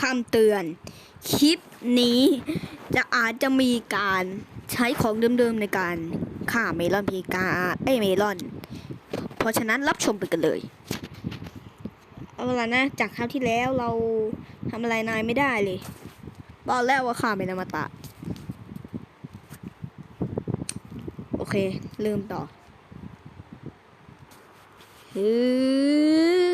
คำเตือน คลิปนี้จะอาจจะมีการใช้ของเดิมๆในการฆ่าเมลอนพีกาเอ้เมลอน เพราะฉะนั้นรับชมไปกันเลย เอาละนะ จากคราวที่แล้วเราทำอะไรนายไม่ได้เลยบอกแล้วว่าข้าเป็นอมตะ โอเคเริ่มต่อฮึดว้าวว้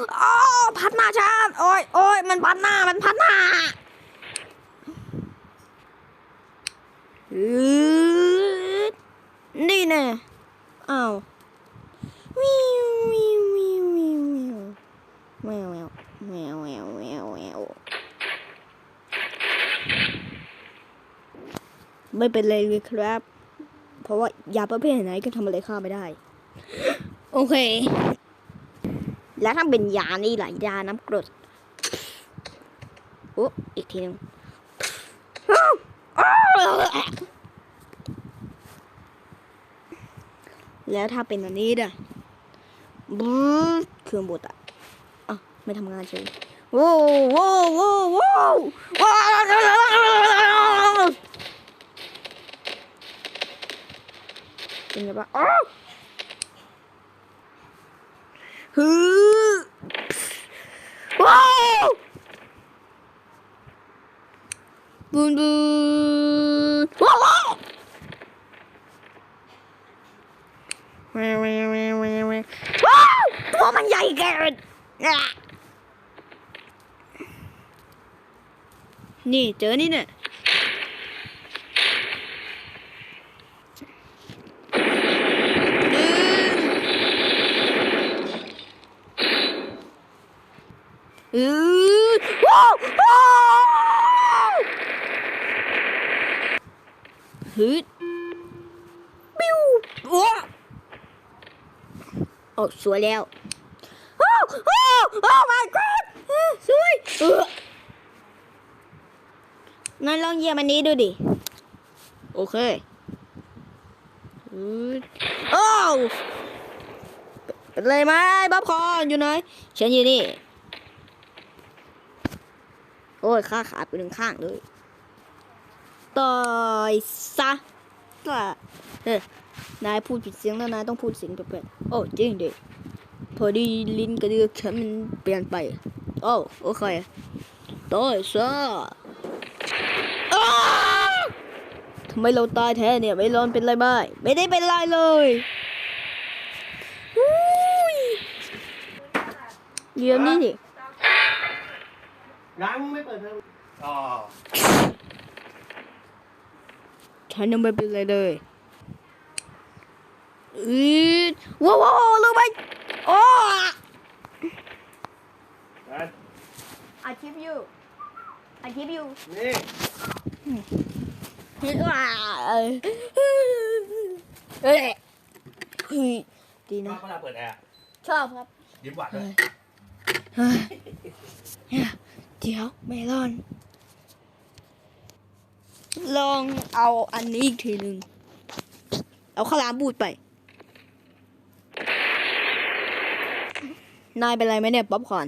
าวว้าวอ้พัดหน้าฉันโอ้ยโอ้ยมันพัดหน้ามันพัดหน้าฮึดนี่แน่อ้าววิววิววิววิววิวแมวแมวแมวแมวแมวแมวไม่เป็นไรเลยครับ เพราะว่ายาประเภทไหนก็ทำอะไรข้าไม่ได้ โอเค แล้วถ้าเป็นยานี่แหละยาน้ำกรดโอ้อีกทีหนึงแล้วถ้าเป็นอันนี้ด่ะบูเครื่องบดอะอะไม่ทำงานเฉยโว้วโว้วโว้วโว้วว้าวเป็นไงบ้างอ้าวฮื อว้าวบูนบูนว้าวว้าวแววแววแววแววแววว้าวตัวมันใหญ่เกิน อือว้าวฮึปิ้วว้าโอ้สวยแล้ว โอ้โอ้โอ้ my god สวยนั่นลองเยียบอันนี้ดูดิ โอเคฮึดโอ้เป็นไรไหมบ๊อบคอนอยู่ไหนฉันอยู่นี่ โอ้ยข้าขาไปหนึ่งข้างเลยต่อยซะก็เฮ้ยนายพูดผิดเสียงแล้วนายต้องพูดเสียงแปลกๆโอ้จริงดิพอดีลิ้นกระเดือกฉันมันเปลี่ยนไปโอ้โอเคต่อยซะทำไมเราตายแท้เนี่ยไม่ร้อนเป็นไรบ้างไม่ได้เป็นไรเลยอุ้ยเดี๋ยวนี้ดิ ยังไม่เปิดเทอมอ๋อฉันยังไม่เป็นไรเลยอืดว้าวว้าวรู้ไหมโอ้นะ I keep you I keep you นี่ว้าเอ้ยเฮ้ยเฮ้ยดีมานะเวลาเปิดแอร์ชอบครับยิ้มหวานด้วย เดี๋ยวเมลอน ลองเอาอันนี้อีกทีหนึ่ง เอาข้าวหลามบูดไป นายเป็นไรไหมเนี่ย ป๊อปคอร์น